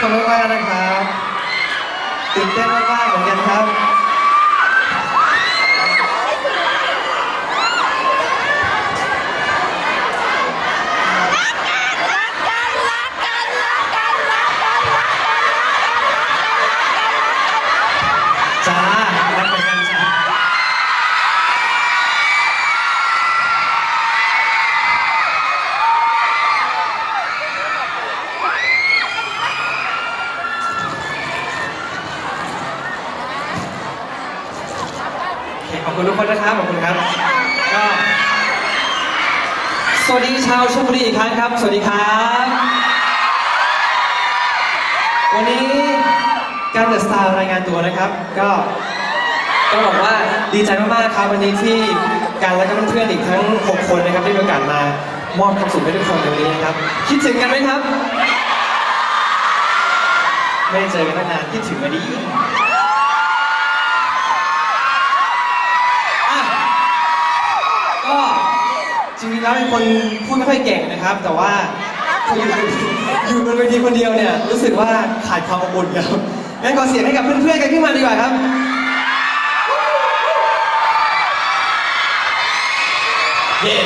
คนมากนะครับตื่นเต้นมากๆเหมือนกันครับ จ้ารักเหมือนกันจ้า โอเคขอบคุณทุกคนนะครับขอบคุณครับก็สวัสดีชาวชลบุรีอีกครั้งครับ สวัสดีครับ วันนี้การเดอะสตาร์รายงานตัวนะครับ ก็ต้องบอกว่าดีใจมากๆครับวันนี้ที่การและก็เพื่อนๆอีกทั้ง 6 คนนะครับได้มีโอกาสมามอบความสุขให้ทุกคนในวันนี้นะครับ คิดถึงกันไหมครับ ไม่เจอกันตั้งนานคิดถึงมาดิ ริงๆแล้วเป็นคนพูดไม่ค่อยเก่งนะครับ แต่ว่าพออยู่อยู่บนเวทีคนเดียวเนี่ยรู้สึกว่าขาดความอบอุ่นครับงั้นขอเสียงให้กับเพื่อนๆกันขึ้นมาดีกว่าครับเย่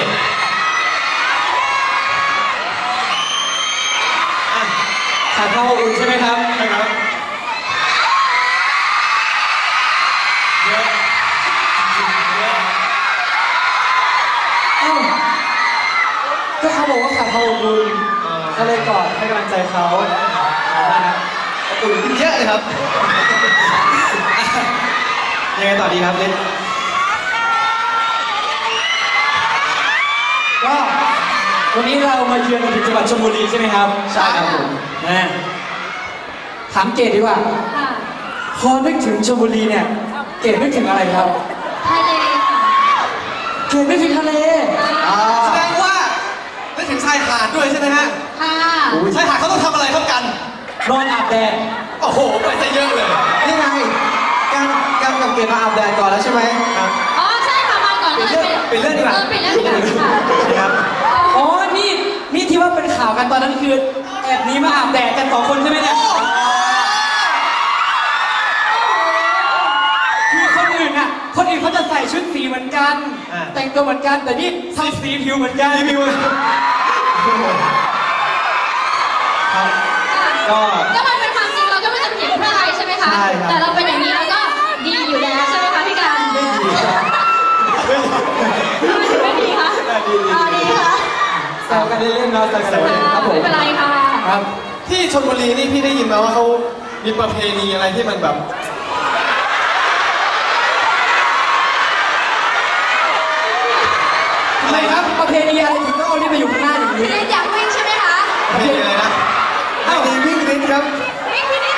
ขาดความอบอุ่นใช่ไหมครับใช่ครับ เขาบอกว่าขาดความอบอุ่นก็เลยกอดให้กำลังใจเขาอบอุ่นขึ้นเยอะเลยครับ ยังไงต่อดีครับเล่นก็วันนี้เรามาเยือนกันถึงจังหวัดชลบุรีใช่ไหมครับ ใช่ครับผมนะถามเกดดีกว่าค่ะพอนึกถึงชลบุรีเนี่ย เกดนึกถึงอะไรครับ ทะเลค่ะ เกดนึกถึงทะเล นอนอาบแดดโอ้โหไปซะเยอะเลย นี่ไงการการกับเกดมาอาบแดดก่อนแล้วใช่ไหมครับ อ๋อใช่ค่ะมาก่อนเลยเป็นเรื่องดีกว่าเออเป็นเรื่องดีกว่าค่ะครับอ๋อนี่นี่ที่ว่าเป็นข่าวกันตอนนั้นคือแอบหนี้มาอาบแดดกันสองคนใช่ไหมเนี่ยคือคนอื่นอะคนอื่นเขาจะใส่ชุดสีเหมือนกันอ่าแต่งตัวเหมือนกันแต่นี่ทำสีผิวเหมือนกันรีวิวครับ ก็ ก็มันเป็นความจริงเราก็ไม่จำเป็นเพื่ออะไรใช่ไหมคะ ใช่ครับ แต่เราเป็นอย่างนี้เราก็ดีอยู่แล้วใช่ไหมคะพี่การไม่ดีครับ ไม่ดีคะดีดีอ๋อดีค่ะแซวกันเล่นๆเนาะแซวกันเล่นๆครับผมไม่เป็นไรค่ะครับที่ชลบุรีนี่พี่ได้ยินมาว่าเขามีประเพณีอะไรที่มันแบบทำไมครับประเพณีอะไรถึงต้องเอานี่ไปอยู่ข้างหน้าอย่างพี่นี้เล่น ครับวิ่งพี่นิด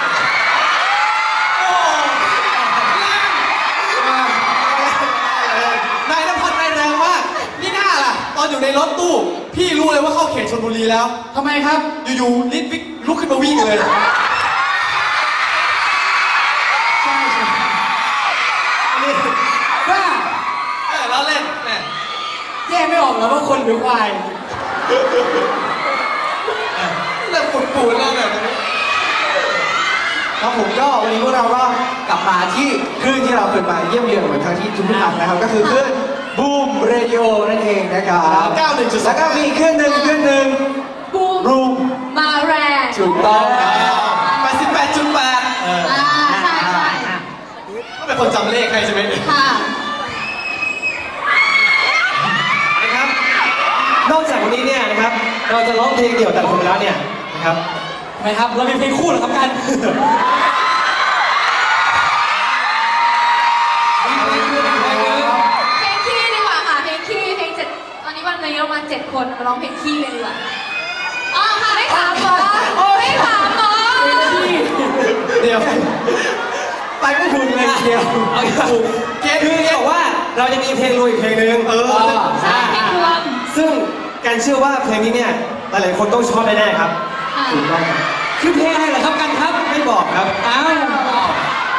นายนภัสนายแรงมากนี่หน้าล่ะ ตอนอยู่ในรถตู้ พี่รู้เลยว่าเข้าเขตชลบุรีแล้วทำไมครับ อยู่ๆลิฟต์ลุกขึ้นมาวิ่งเลยใช่ใช่นี่ว่าเออล้อเล่นแหมแยกไม่ออกแล้วว่าคนหรือควายเริ่มปวดปวดแล้วแบบนี้ ครับผมก็วันนี้พวกเราก็กลับมาที่คลื่นที่เราเคยมาเยี่ยมเยือนเหมือนครั้งที่ทุกท่านนะครับ ก็คือคลื่นบูมเรดิโอนั่นเองนะครับ91.2 แล้วก็มีอีกคลื่นหนึ่งคลื่นหนึ่งบูมรูมมาแรงถูกต้อง88.8เอออ่าใช่ใช่ต้องเป็นคนจำเลขให้ใช่ไหมเนี่ยค่ะ นะครับ นอกจากวันนี้เนี่ยนะครับ เราจะร้องเพลงเดี่ยวแต่ละคนไปแล้วเนี่ยนะครับ ทำไมครับเรามีเพลงคู่เหรอครับกันเพลงขี้ดีกว่าค่ะเพลงขี้เพลงเจ็ดตอนนี้วันนี้เรามาเจ็ดคนมาร้องเพลงขี้กันดีกว่าอ๋อค่ะไม่ถามหมอไม่ถามหมอเดี๋ยวไปไม่ถูกเลยทีเดียวเอาอีกแล้วเกดคือบอกว่าเราจะมีเพลงรวยอีกเพลงหนึ่งเออใช่เพลงรวมซึ่งการเชื่อว่าเพลงนี้เนี่ยหลายๆคนต้องชอบแน่ๆครับค่ะถูกต้อง ครับคือเพลงอะไรเหรอครับกันครับไม่บอกครับอ้าว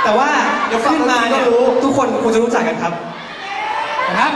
แต่ว่าเดี๋ยวขึ้นมาก็รู้ทุกคนคงจะรู้จักกันครับนะครับ